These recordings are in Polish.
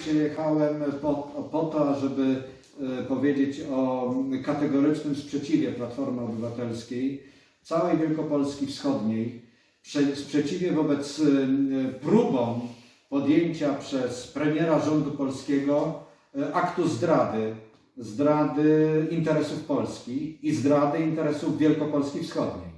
przyjechałem po, po to, żeby e, powiedzieć o kategorycznym sprzeciwie Platformy Obywatelskiej całej Wielkopolski Wschodniej, prze, sprzeciwie wobec e, próbom podjęcia przez premiera rządu polskiego e, aktu zdrady, zdrady interesów Polski i zdrady interesów Wielkopolski Wschodniej.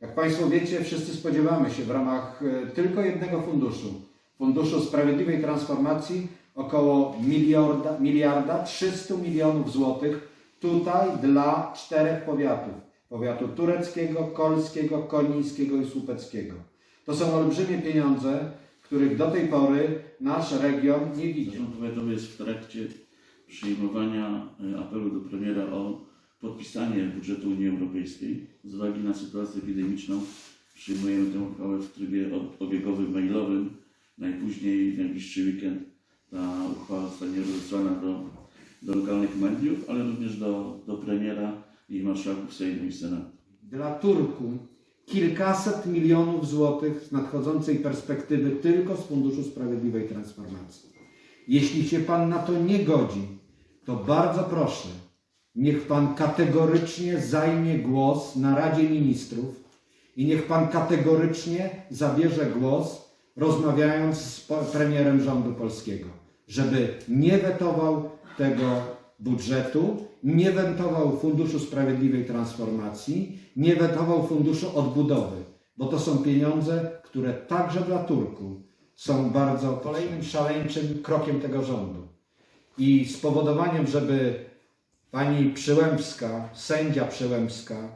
Jak Państwo wiecie, wszyscy spodziewamy się w ramach tylko jednego funduszu, Funduszu Sprawiedliwej Transformacji, około miliarda, miliarda 300 milionów złotych tutaj dla czterech powiatów. Powiatu tureckiego, kolskiego, konińskiego i słupeckiego. To są olbrzymie pieniądze, których do tej pory nasz region nie widział. Zarząd Powiatowy jest w trakcie przyjmowania e, apelu do premiera o podpisanie budżetu Unii Europejskiej. Z uwagi na sytuację epidemiczną przyjmujemy tę uchwałę w trybie ob- obiegowym, mailowym. Najpóźniej w najbliższy weekend ta uchwała zostanie rozesłana do, do lokalnych mediów, ale również do, do premiera i marszałków Sejmu i Senatu. Dla Turku kilkaset milionów złotych z nadchodzącej perspektywy tylko z Funduszu Sprawiedliwej Transformacji. Jeśli się Pan na to nie godzi, to bardzo proszę, niech Pan kategorycznie zajmie głos na Radzie Ministrów i niech Pan kategorycznie zabierze głos, rozmawiając z premierem rządu polskiego, żeby nie wetował tego budżetu, nie wetował Funduszu Sprawiedliwej Transformacji, nie wetował Funduszu Odbudowy, bo to są pieniądze, które także dla Turku są bardzo kolejnym szaleńczym krokiem tego rządu. I spowodowaniem, żeby pani Przyłębska, sędzia Przyłębska,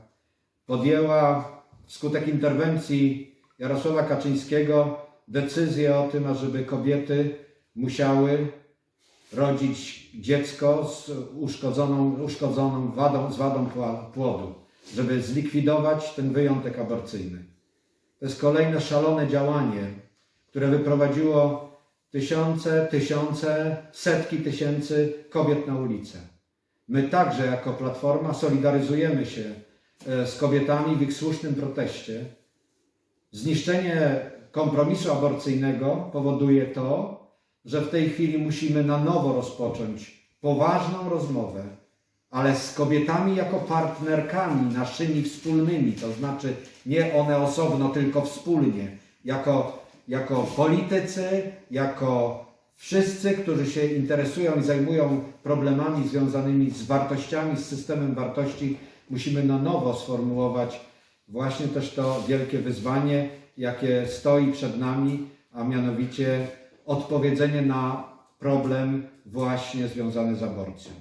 podjęła wskutek interwencji Jarosława Kaczyńskiego decyzję o tym, ażeby kobiety musiały rodzić dziecko z uszkodzoną, uszkodzoną wadą, z wadą płodu, żeby zlikwidować ten wyjątek aborcyjny. To jest kolejne szalone działanie, które wyprowadziło tysiące, tysiące, setki tysięcy kobiet na ulicę. My także jako Platforma solidaryzujemy się e, z kobietami w ich słusznym proteście. Zniszczenie kompromisu aborcyjnego powoduje to, że w tej chwili musimy na nowo rozpocząć poważną rozmowę, ale z kobietami jako partnerkami naszymi wspólnymi, to znaczy nie one osobno, tylko wspólnie, jako, jako politycy, jako wszyscy, którzy się interesują i zajmują problemami związanymi z wartościami, z systemem wartości, musimy na nowo sformułować właśnie też to wielkie wyzwanie, jakie stoi przed nami, a mianowicie odpowiedzenie na problem właśnie związany z aborcją.